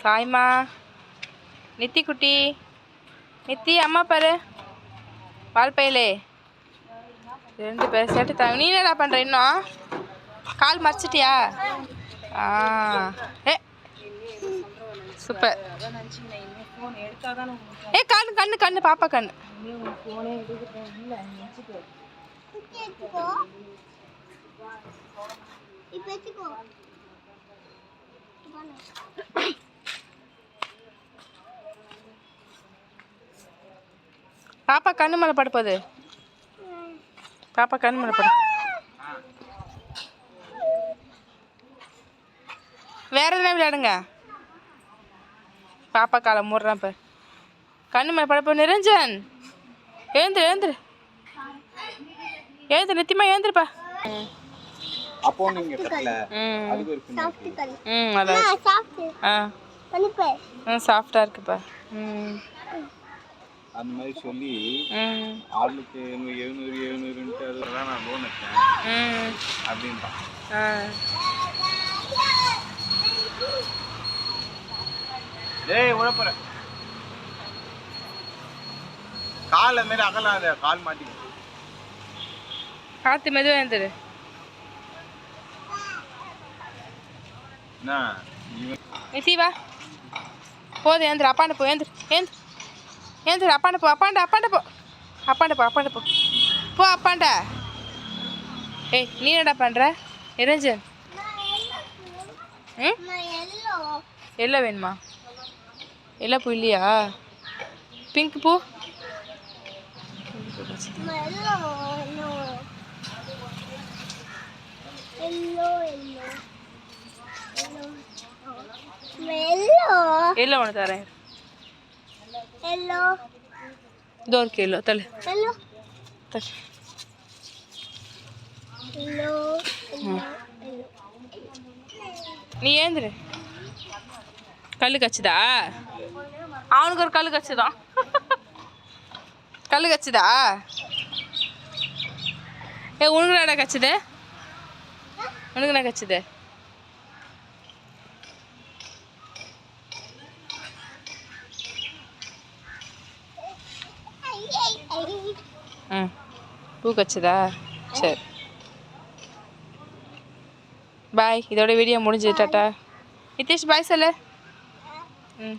சாய்மா. நித்தி குட்டி நித்தி அம்மா பாரு. வாழ்பையிலே ரெண்டு பேர் சேர்த்து தாங்க நீ என்னடா பண்ணுற இன்னும்? கால் மறைச்சிட்டியா? ஆ. ஏ. சூப்பர். ஏ கண்ணு கண்ணு கண்ணு பாப்பா கண்ணு. இப்போ பாப்பா கண்ணு மேலே பட போகுது பாப்பா கண்ணு மேலே படு. வேற எதுனா விளையாடுங்க? பாப்பா காலை மூடுறான் இப்போ கண்ணு மேலே பட போ நிரஞ்சன். எழுந்துரு எழுந்துரு எழுந்துரு நித்தியமா எழுந்துருப்பா அப்போ நீங்க கட்டல. ம். அதான். ஆ ம் சாஃப்டாக இருக்குப்பா ம். அந்த மாதிரி சொல்லி ஆளுக்கு எழுநூறு எழுநூறுன்ட்டு அதுதான் நான் லோன் எடுத்தேன். அப்படின்ட்டான் டேய் உழப்புற கால் அது மாதிரி அகலாத கால் மாட்டிக்கும் காற்று மெதுவாக எழுந்துரு. என்ன? இவன் நித்தி வா. போதும் ஏந்திரு அப்பாண்ட போ ஏந்திரு ஏந்திரு ஏந்திரு அப்பாண்ட போ அப்பாண்ட அப்பாண்ட போ. அப்பாண்ட போ அப்பாண்ட போ. போ அப்பாண்ட. ஏய் நீ என்னடா பண்ணுற நிரஞ்சன் ம்? எல்லோ எல்லாம் வேணுமா? எல்லாம் பூ இல்லையா? பிங்க் பூ? Yellow yellow yellow yellow yellow எல்லாம் ஒன்று தரேன். எல்லோ இதோ இருக்கு எல்லோ தள்ளு எல்லோ தள்ளு எல்லோ எல்லோ நீ ஏந்திரு. கல் கச்சுதா? அவனுக்கு ஒரு கல் கச்சுதான் கல் கச்சுதா? ஏ உனக்கு ம். பூ கச்சுதா சரி. பாய். இதோட வீடியோ முடிஞ்சு டாட்டா. நிதிஷ் பாய் சொல்லு. ம்.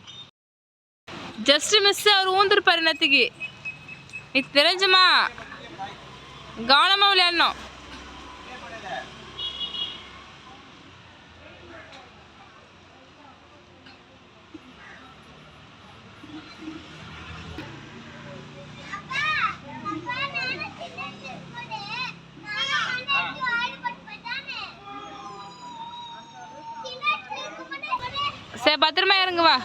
ஜஸ்ட் மிஸ் அவர் ஊந்துருப்பாரு நேற்றுக்கு நீ தெரிஞ்சுமா? கவனமாக விளையாடணும். சரி பத்திரமா இறங்குவா